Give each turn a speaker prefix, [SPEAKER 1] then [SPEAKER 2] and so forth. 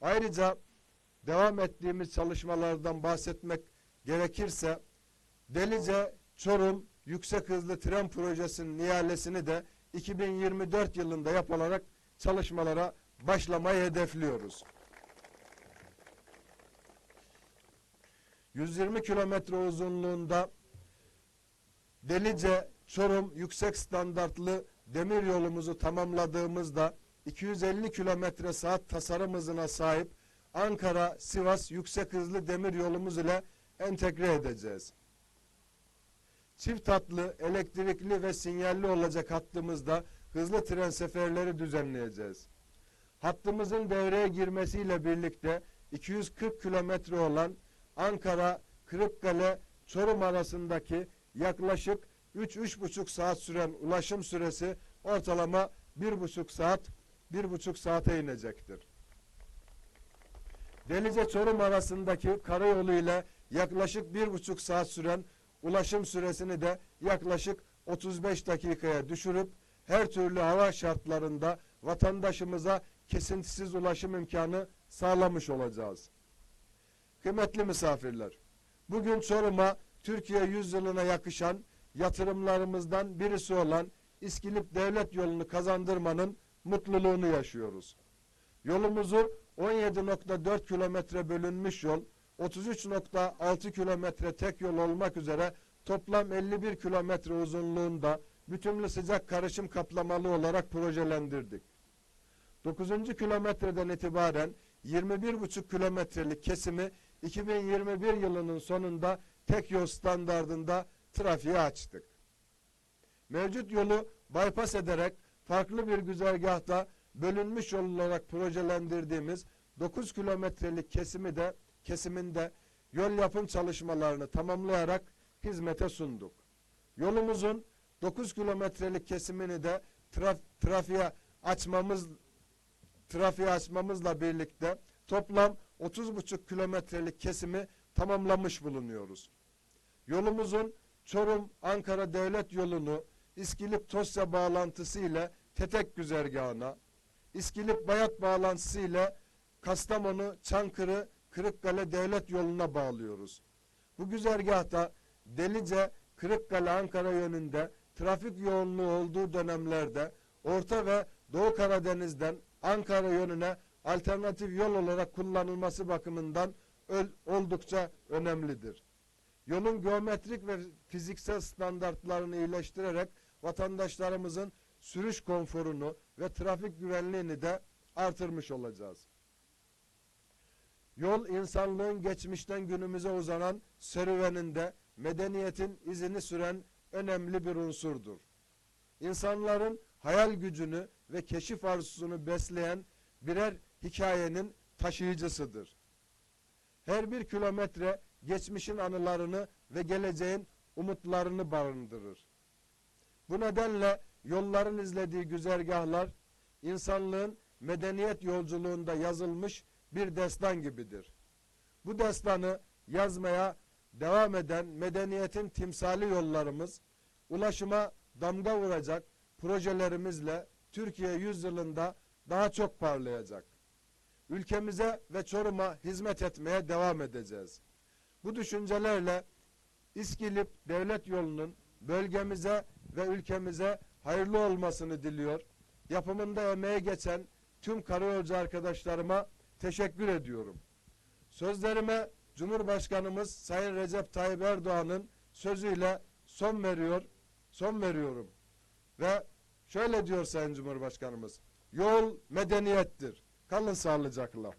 [SPEAKER 1] Ayrıca devam ettiğimiz çalışmalardan bahsetmek gerekirse Delice Çorum Yüksek Hızlı Tren Projesi'nin ihalesini de 2024 yılında yapılarak çalışmalara başlamayı hedefliyoruz. 120 kilometre uzunluğunda Delice Çorum yüksek standartlı demir yolumuzu tamamladığımızda 250 kilometre saat tasarım hızına sahip Ankara Sivas yüksek hızlı demir yolumuz ile entegre edeceğiz. Çift hatlı, elektrikli ve sinyalli olacak hattımızda hızlı tren seferleri düzenleyeceğiz. Hattımızın devreye girmesiyle birlikte 240 kilometre olan Ankara, Kırıkkale, Çorum arasındaki yaklaşık 3-3,5 saat süren ulaşım süresi ortalama 1,5 saat, 1,5 saate inecektir. Delice Çorum arasındaki karayolu ile yaklaşık 1,5 saat süren ulaşım süresini de yaklaşık 35 dakikaya düşürüp her türlü hava şartlarında vatandaşımıza kesintisiz ulaşım imkanı sağlamış olacağız. Kıymetli misafirler, bugün Çorum'a Türkiye yüzyılına yakışan yatırımlarımızdan birisi olan İskilip Devlet Yolu'nu kazandırmanın mutluluğunu yaşıyoruz. Yolumuzu 17.4 kilometre bölünmüş yol, 33.6 kilometre tek yol olmak üzere toplam 51 kilometre uzunluğunda bütünlü sıcak karışım kaplamalı olarak projelendirdik. 9. kilometreden itibaren 21,5 kilometrelik kesimi 2021 yılının sonunda tek yol standardında trafiğe açtık. Mevcut yolu bypass ederek farklı bir güzergahta bölünmüş yol olarak projelendirdiğimiz 9 kilometrelik kesimi de kesiminde yol yapım çalışmalarını tamamlayarak hizmete sunduk. Yolumuzun 9 kilometrelik kesimini de traf, trafiğe açmamız trafiğe açmamızla birlikte toplam 30,5 kilometrelik kesimi tamamlamış bulunuyoruz. Yolumuzun Çorum Ankara Devlet Yolu'nu İskilip Tosya bağlantısı ile Tetek güzergahına, İskilip Bayat bağlantısı ile Kastamonu Çankırı Kırıkkale Devlet Yolu'na bağlıyoruz. Bu güzergahta Delice Kırıkkale Ankara yönünde trafik yoğunluğu olduğu dönemlerde Orta ve Doğu Karadeniz'den Ankara yönüne alternatif yol olarak kullanılması bakımından oldukça önemlidir. Yolun geometrik ve fiziksel standartlarını iyileştirerek vatandaşlarımızın sürüş konforunu ve trafik güvenliğini de artırmış olacağız. Yol insanlığın geçmişten günümüze uzanan serüveninde medeniyetin izini süren önemli bir unsurdur. İnsanların hayal gücünü ve keşif arzusunu besleyen birer hikayenin taşıyıcısıdır. Her bir kilometre geçmişin anılarını ve geleceğin umutlarını barındırır. Bu nedenle yolların izlediği güzergahlar insanlığın medeniyet yolculuğunda yazılmış bir destan gibidir. Bu destanı yazmaya devam eden medeniyetin timsali yollarımız ulaşıma damga vuracak projelerimizle Türkiye yüzyılında daha çok parlayacak. Ülkemize ve Çorum'a hizmet etmeye devam edeceğiz. Bu düşüncelerle İskilip Devlet Yolu'nun bölgemize ve ülkemize hayırlı olmasını diliyor. Yapımında emeği geçen tüm karayolcu arkadaşlarıma teşekkür ediyorum. Sözlerime Cumhurbaşkanımız Sayın Recep Tayyip Erdoğan'ın sözüyle son veriyor, son veriyorum. Ve şöyle diyor Sayın Cumhurbaşkanımız, yol medeniyettir. Kalın sağlıcakla.